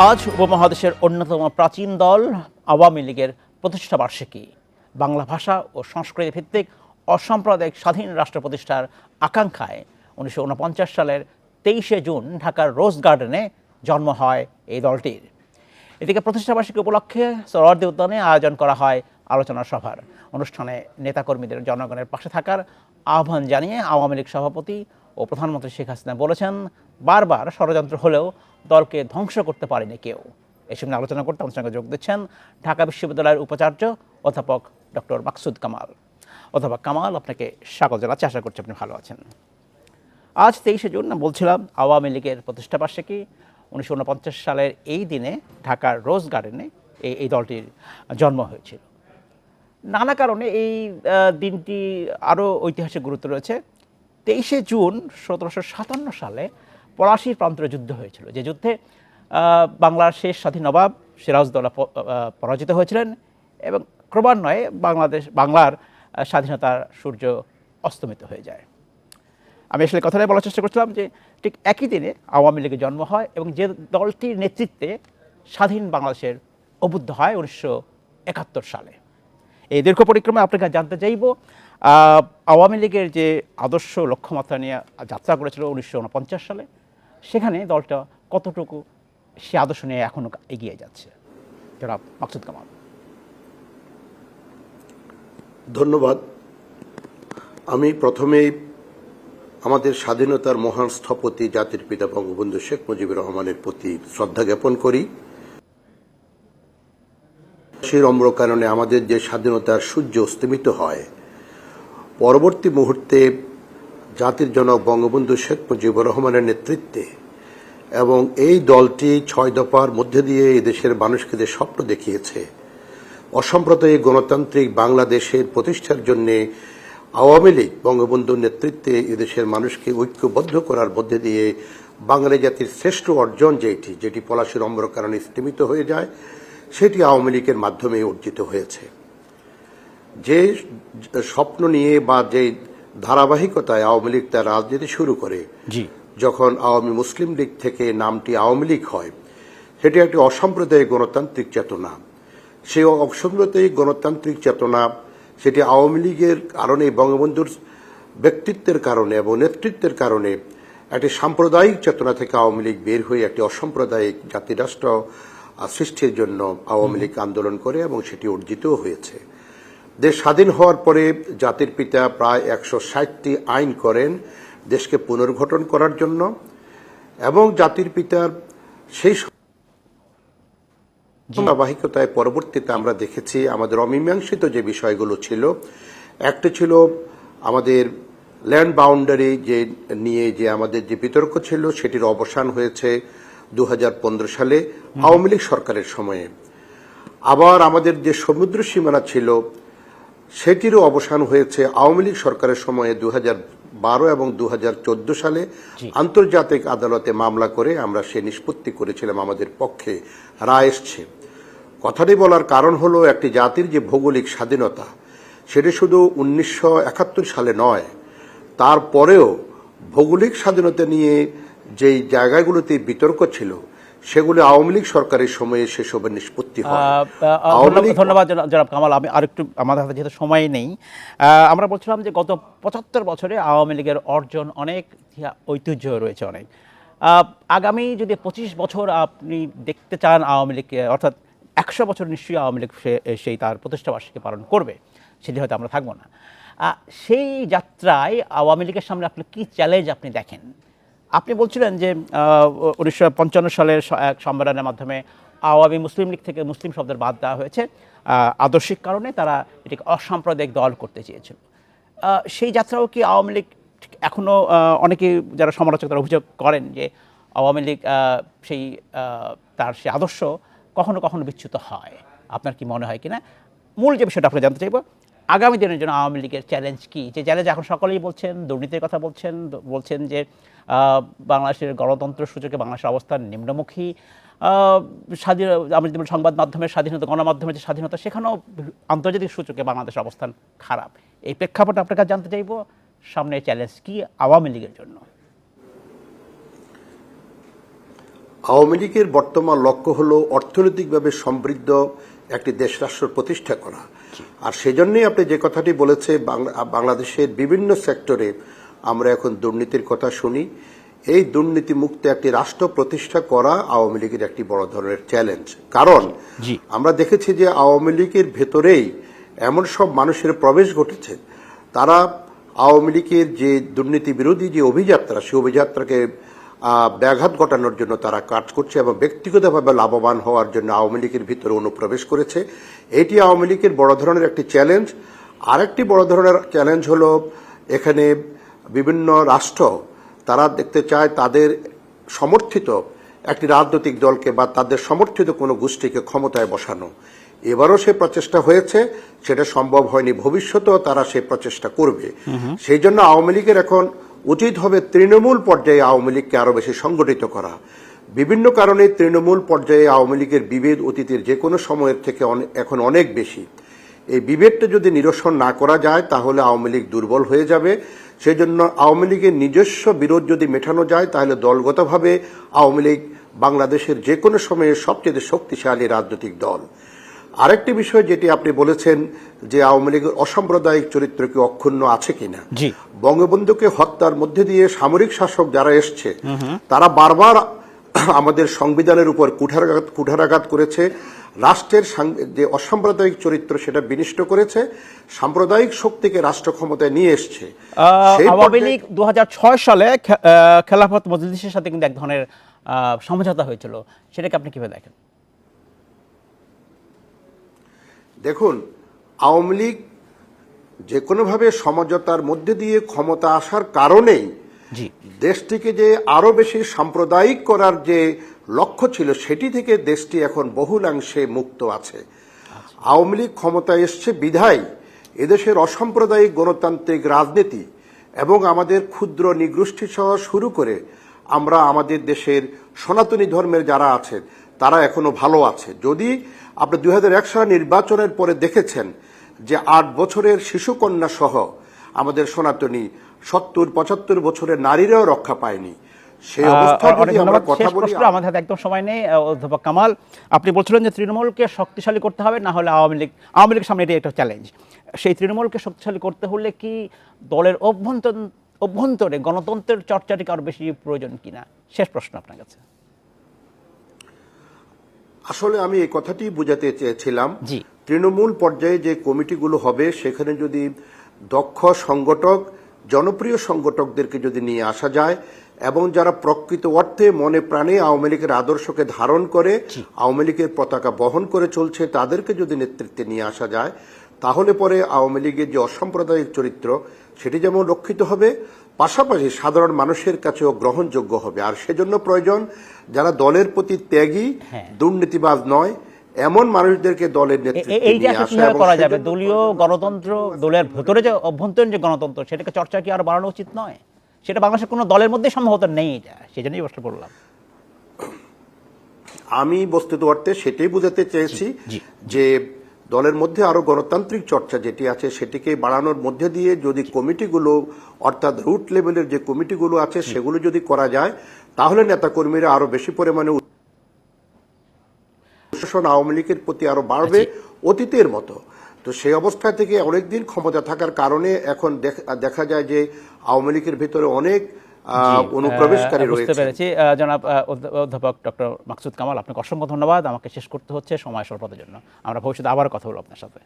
আজ উপমহাদেশের অন্যতম প্রাচীন দল আওয়ামী লীগের প্রতিষ্ঠা বার্ষিকী। বাংলা ভাষা ও সংস্কৃতি ভিত্তিক অসাম্প্রদায়িক স্বাধীন রাষ্ট্র প্রতিষ্ঠার আকাঙ্ক্ষায় উনিশশো উনপঞ্চাশ সালের তেইশে জুন ঢাকার রোজ গার্ডেনে জন্ম হয় এই দলটির। এদিকে প্রতিষ্ঠাবার্ষিকী উপলক্ষে সরওয়ার্দী উদ্যানে আয়োজন করা হয় আলোচনা সভার। অনুষ্ঠানে নেতাকর্মীদের জনগণের পাশে থাকার আহ্বান জানিয়ে আওয়ামী লীগ সভাপতি ও প্রধানমন্ত্রী শেখ হাসিনা বলেছেন, বারবার ষড়যন্ত্র হলেও দলকে ধ্বংস করতে পারেনি কেউ। এসব নিয়ে আলোচনা করতে আমাদের সঙ্গে যোগ দিচ্ছেন ঢাকা বিশ্ববিদ্যালয়ের উপাচার্য অধ্যাপক ডক্টর মাকসুদ কামাল। অধ্যাপক কামাল, আপনাকে স্বাগত জানাচ্ছি। আশা করছি আপনি ভালো আছেন। আজ তেইশে জুন না বলছিলাম আওয়ামী লীগের প্রতিষ্ঠাবার্ষিকী উনিশশো উনপঞ্চাশ সালের এই দিনে ঢাকার রোজ গার্ডেনে এই এই দলটির জন্ম হয়েছিল। নানা কারণে এই দিনটি আরও ঐতিহাসিক গুরুত্ব রয়েছে। তেইশে জুন সতেরোশো সাতান্ন সালে পলাশির প্রান্তরে যুদ্ধ হয়েছিল। যে যুদ্ধে বাংলার শেষ স্বাধীন নবাব সিরাজদৌলা পরাজিত হয়েছিলেন এবং ক্রমান্বয়ে বাংলাদেশ, বাংলার স্বাধীনতার সূর্য অস্তমিত হয়ে যায়। আমি আসলে কথাটাই বলার চেষ্টা করছিলাম যে ঠিক একই দিনে আওয়ামী লীগের জন্ম হয় এবং যে দলটির নেতৃত্বে স্বাধীন বাংলাদেশের অবুদ্ধ হয় উনিশশো একাত্তর সালে। এই দীর্ঘ পরিক্রমে আপনাকে জানতে চাইব আওয়ামী লীগের যে আদর্শ লক্ষ্যমাত্রা নিয়ে যাত্রা করেছিল উনিশশো উনপঞ্চাশ সালে, সেখানে দলটা কতটুকু সে আদর্শ নিয়ে এখনও এগিয়ে যাচ্ছে? জনাব মাকসুদ কামাল। ধন্যবাদ। আমি প্রথমেই আমাদের স্বাধীনতার মহান স্থপতি জাতির পিতা বঙ্গবন্ধু শেখ মুজিবুর রহমানের প্রতি শ্রদ্ধা জ্ঞাপন করি। সেই অম্র কারণে আমাদের যে স্বাধীনতার সূর্য অস্তমিত হয় পরবর্তী মুহূর্তে জাতির জনক বঙ্গবন্ধু শেখ মুজিবুর রহমানের নেতৃত্বে এবং এই দলটি ছয় দফার মধ্যে দিয়ে দেশের মানুষকে যে স্বপ্ন দেখিয়েছে, অসাম্প্রদায়িক গণতান্ত্রিক বাংলাদেশের প্রতিষ্ঠার জন্য আওয়ামী লীগ বঙ্গবন্ধুর নেতৃত্বে এদেশের মানুষকে ঐক্যবদ্ধ করার মধ্যে দিয়ে বাঙালি জাতির শ্রেষ্ঠ অর্জন যেটি যেটি পলাশির অম্র কারণে স্থিমিত হয়ে যায়, সেটি আওয়ামী লীগের মাধ্যমে অর্জিত হয়েছে। যে স্বপ্ন নিয়ে বা যে ধারাবাহিকতায় আওয়ামী লীগ তার রাজনীতি শুরু করে জি। যখন আওয়ামী মুসলিম লীগ থেকে নামটি আওয়ামী লীগ হয় সেটি একটি অসাম্প্রদায়িক গণতান্ত্রিক চেতনা। সেই অসাম্প্রদায়িক গণতান্ত্রিক চেতনা সেটি আওয়ামী লীগের কারণে বঙ্গবন্ধুর ব্যক্তিত্বের কারণে এবং নেতৃত্বের কারণে একটি সাম্প্রদায়িক চেতনা থেকে আওয়ামী লীগ বের হয়ে একটি অসাম্প্রদায়িক জাতিরাষ্ট্র সৃষ্টির জন্য আওয়ামী লীগ আন্দোলন করে এবং সেটি অর্জিতও হয়েছে। দেশ স্বাধীন হওয়ার পরে জাতির পিতা প্রায় একশো ষাটটি আইন করেন দেশকে পুনর্গঠন করার জন্য এবং জাতির পিতার সেই ধারাবাহিকতায় পরবর্তীতে আমরা দেখেছি আমাদের অমীমাংসিত যে বিষয়গুলো ছিল একটা ছিল আমাদের ল্যান্ড বাউন্ডারি যে নিয়ে যে আমাদের যে বিতর্ক ছিল সেটির অবসান হয়েছে দু হাজার পনেরো সালে আওয়ামী লীগ সরকারের সময়ে। আবার আমাদের যে সমুদ্র সীমানা ছিল সেটিরও অবসান হয়েছে আওয়ামী লীগ সরকারের সময়ে দু বারো এবং দু হাজার চোদ্দ সালে। আন্তর্জাতিক আদালতে মামলা করে আমরা সে নিষ্পত্তি করেছিলাম আমাদের পক্ষে রায় এসছে। কথাটি বলার কারণ হলো একটি জাতির যে ভৌগোলিক স্বাধীনতা সেটি শুধু উনিশশো একাত্তর সালে নয় তারপরেও ভৌগোলিক স্বাধীনতা নিয়ে যেই জায়গাগুলোতে বিতর্ক ছিল সেগুলো আওয়ামী লীগ সরকারের সময়ে সেসবের নিষ্পত্তি হয়। ধন্যবাদ- জনাব- কামাল। আমি আরেকটু আমাদের হাতে যেহেতু সময় নেই আমরা বলছিলাম যে গত পঁচাত্তর বছরে আওয়ামী লীগের অর্জন অনেক ঐতিহ্য রয়েছে অনেক। আগামী যদি পঁচিশ বছর আপনি দেখতে চান আওয়ামী লীগকে অর্থাৎ একশো বছর নিশ্চয়ই আওয়ামী লীগ সেই তার প্রতিষ্ঠাবার্ষিকী পালন করবে সেটি হয়তো আমরা থাকব না। সেই যাত্রায় আওয়ামী লীগের সামনে আপনি কী চ্যালেঞ্জ আপনি দেখেন? আপনি বলছিলেন যে উনিশশো পঞ্চান্ন সালের এক সম্মেলনের মাধ্যমে আওয়ামী মুসলিম লীগ থেকে মুসলিম শব্দের বাদ দেওয়া হয়েছে। আদর্শিক কারণে তারা এটিকে অসাম্প্রদায়িক দল করতে চেয়েছিল। সেই যাত্রাও কি আওয়ামী লীগ এখনও অনেকে যারা সমালোচক তারা অভিযোগ করেন যে, আওয়ামী লীগ সেই তার সেই আদর্শ কখনো কখনো বিচ্যুত হয়। আপনার কি মনে হয় কিনা? মূল যে বিষয়টা আপনি জানতে চাইব আগামী দিনের জন্য আওয়ামী লীগের চ্যালেঞ্জ কি? যে চ্যালেঞ্জ এখন সকলেই বলছেন, দুর্নীতির কথা বলছেন বলছেন যে বাংলাদেশের গণতন্ত্র সূচকে বাংলাদেশের অবস্থান নিম্নমুখী। স্বাধীন আমরা বলি সংবাদ মাধ্যমের স্বাধীনতা গণমাধ্যমের যে স্বাধীনতা, সেখানেও আন্তর্জাতিক সূচকে বাংলাদেশের অবস্থান খারাপ। এই প্রেক্ষাপটে আপনার কাছে জানতে চাইব, সামনে চ্যালেঞ্জ কি আওয়ামী লীগের জন্য? আওয়ামী লীগের বর্তমান লক্ষ্য হল অর্থনৈতিকভাবে সমৃদ্ধ একটি দেশ রাষ্ট্র প্রতিষ্ঠা করা। আর সেজন্যই আপনি যে কথাটি বলেছে বাংলা- বাংলাদেশের বিভিন্ন সেক্টরে আমরা এখন দুর্নীতির কথা শুনি। এই দুর্নীতি মুক্ত একটি রাষ্ট্র প্রতিষ্ঠা করা আওয়ামী লীগের একটি বড় ধরনের চ্যালেঞ্জ কারণ আমরা দেখেছি যে আওয়ামী লীগের ভেতরেই এমন সব মানুষের প্রবেশ ঘটেছে। তারা আওয়ামী লীগের যে দুর্নীতি বিরোধী যে অভিযাত্রা সেই অভিযাত্রাকে ব্যাঘাত ঘটানোর জন্য তারা কাজ করছে এবং ব্যক্তিগতভাবে লাভবান হওয়ার জন্য আওয়ামী লীগের ভিতরে অনুপ্রবেশ করেছে। এটি আওয়ামী লীগের বড় ধরনের একটি চ্যালেঞ্জ আরেকটি বড় ধরনের চ্যালেঞ্জ হলো এখানে বিভিন্ন রাষ্ট্র তারা দেখতে চায় তাদের সমর্থিত একটি রাজনৈতিক দলকে বা তাদের সমর্থিত কোনো গোষ্ঠীকে ক্ষমতায় বসানো। এবারও সে প্রচেষ্টা হয়েছে সেটা সম্ভব হয়নি ভবিষ্যতেও তারা সেই প্রচেষ্টা করবে। সেই জন্য আওয়ামী লীগের এখন উচিত হবে তৃণমূল পর্যায়ে আওয়ামী লীগকে আরও বেশি সংগঠিত করা। বিভিন্ন কারণে তৃণমূল পর্যায়ে আওয়ামী লীগের বিভেদ অতীতের যে কোনো সময়ের থেকে এখন অনেক বেশি। এই বিভেদটা যদি নিরসন না করা যায়, তাহলে আওয়ামী লীগ দুর্বল হয়ে যাবে। সেই জন্য আওয়ামী লীগের নিজস্ব বিরোধ যদি মেটানো যায়, তাহলে দলগতভাবে আওয়ামী লীগ বাংলাদেশের যে কোনো সময়ে সবচেয়ে শক্তিশালী রাজনৈতিক দল। আরেকটি বিষয় যেটি আপনি বলেছেন যে আওয়ামী লীগের অসাম্প্রদায়িক চরিত্র কি অক্ষুণ্ণ আছে কিনা। বঙ্গবন্ধুকে হত্যার মধ্যে দিয়ে সামরিক শাসক যারা এসছে তারা বারবার আমাদের সংবিধানের উপর কুঠারাঘাত কুঠারাঘাত করেছে। রাষ্ট্রের যে অসাম্প্রদায়িক চরিত্র সেটা বিনিষ্ট করেছে। সাম্প্রদায়িক শক্তিকে রাষ্ট্র ক্ষমতায় নিয়ে এসছে। আওয়ামী লীগ দু হাজার ছয় সালে খেলাফত মজলিসের সাথে কিন্তু এক ধরনের সমঝোতা হয়েছিল। সেটাকে আপনি কীভাবে দেখেন? দেখুন আওয়ামী লীগ যে কোনোভাবে সমঝোতার মধ্যে দিয়ে ক্ষমতা আসার কারণেই দেশটিকে যে আরও বেশি সাম্প্রদায়িক করার যে লক্ষ্য ছিল সেটি থেকে দেশটি এখন বহুলাংশে মুক্ত আছে। আওয়ামী লীগ ক্ষমতায় এসছে বিধায় এদেশের অসাম্প্রদায়িক গণতান্ত্রিক রাজনীতি এবং আমাদের ক্ষুদ্র নিগোষ্ঠী সহ শুরু করে আমরা আমাদের দেশের সনাতনী ধর্মের যারা আছেন তারা এখনও ভালো আছে। যদি আপনি দুই সাল নির্বাচনের পরে দেখেছেন যে আট বছরের শিশুকন্যা সহ আমাদের সনাতনী সত্তর পঁচাত্তর বছরের নারীরাও রক্ষা পায়নি আমাদের হাতে একদম সময় নেই অধ্যাপক কামাল। আপনি বলছিলেন যে তৃণমূলকে শক্তিশালী করতে হবে না হলে আওয়ামী লীগ আওয়ামী সামনে এটি একটা চ্যালেঞ্জ সেই তৃণমূলকে শক্তিশালী করতে হলে কি দলের অভ্যন্তর অভ্যন্তরে গণতন্ত্রের চর্চাটিকে আরও বেশি প্রয়োজন কিনা? শেষ প্রশ্ন আপনার কাছে। আসলে আমি এই কথাটি বোঝাতে চেয়েছিলাম। তৃণমূল পর্যায়ে যে কমিটিগুলো হবে সেখানে যদি দক্ষ সংগঠক জনপ্রিয় সংগঠকদেরকে যদি নিয়ে আসা যায় এবং যারা প্রকৃত অর্থে মনে প্রাণে আওয়ামী লীগের আদর্শকে ধারণ করে আওয়ামী লীগের পতাকা বহন করে চলছে তাদেরকে যদি নেতৃত্বে নিয়ে আসা যায় তাহলে পরে আওয়ামী লীগের যে অসাম্প্রদায়িক চরিত্র সেটি যেমন রক্ষিত হবে পাশাপাশি সাধারণ মানুষের কাছেও গ্রহণযোগ্য হবে। আর সেজন্য প্রয়োজন যারা দলের প্রতি ত্যাগী হ্যাঁ। দুর্নীতিবাজ নয় এমন মানুষদেরকে দলের নেতৃত্বে এইটা কীভাবে করা যাবে? দলীয় গণতন্ত্র দলের ভেতরে যে অভ্যন্তরীণ যে গণতন্ত্র সেটাকে চর্চা কি আর বাড়ানো উচিত নয়? সেটা বাংলাদেশের কোনো দলের মধ্যে সম্ভবত নেই এটা। সেই জন্যই প্রশ্ন করলাম। আমি বস্তুত অর্থে সেটাই বোঝাতে চেয়েছি যে দলের মধ্যে আরও গণতান্ত্রিক চর্চা যেটি আছে সেটিকে বাড়ানোর মধ্যে দিয়ে যদি কমিটিগুলো অর্থাৎ রুট লেভেলের যে কমিটিগুলো আছে সেগুলো যদি করা যায় তাহলে নেতাকর্মীরা আরও বেশি পরিমাণে শাসন আওয়ামী লীগের প্রতি আরও বাড়বে অতীতের মতো। তো সেই অবস্থা থেকে অনেকদিন ক্ষমতা থাকার কারণে এখন দেখ- দেখা যায় যে আওয়ামী লীগের ভিতরে অনেক অনুপ্রবেশকারী রয়েছে বুঝতে পেরেছি। জনাব অধ্যাপক ডক্টর মাকসুদ কামাল আপনাকে অসংখ্য ধন্যবাদ। আমাকে শেষ করতে হচ্ছে সময় স্বল্পতার জন্য। আমরা ভবিষ্যতে আবার কথা বলব আপনার সাথে।